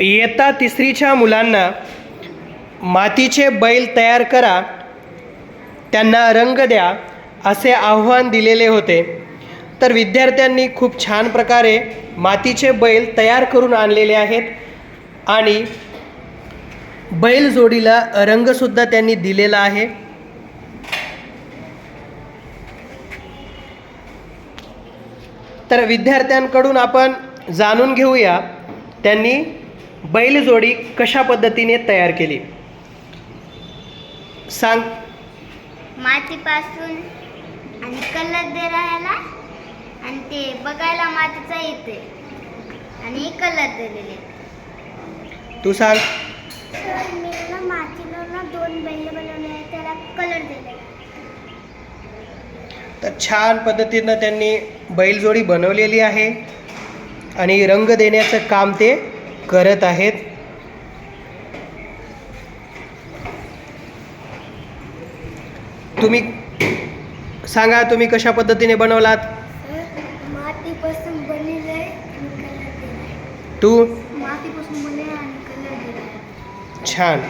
इयत्ता तिसरीच्या मुलांना मातीचे बैल तयार करा त्यांना रंग द्या असे आव्हान दिलेले होते. तर विद्यार्थ्यांनी खूप छान प्रकारे मातीचे बैल तयार करून आणलेले आहेत आणि बैल जोडीला रंगसुद्धा त्यांनी दिलेला आहे. तर विद्यार्थ्यांकडून आपण जाणून घेऊया त्यांनी बैलजोडी कशा पद्धतीने तयार केली? सांग. मातीपासून आणि कलर दे राहायला आणि ते बघायला मातीचा येते. आणि कलर दिलेले. तू सांग. मी ना मातीला ना दोन बैल बनवले त्याला कलर दिले. तर छान पद्धतीनं त्यांनी बैलजोडी बनवलेली आहे. आणि रंग देण्याचं काम ते करत आहेत. तुम्ही सांगा तुम्ही कशा पद्धतीने बनवलात? तू? छान.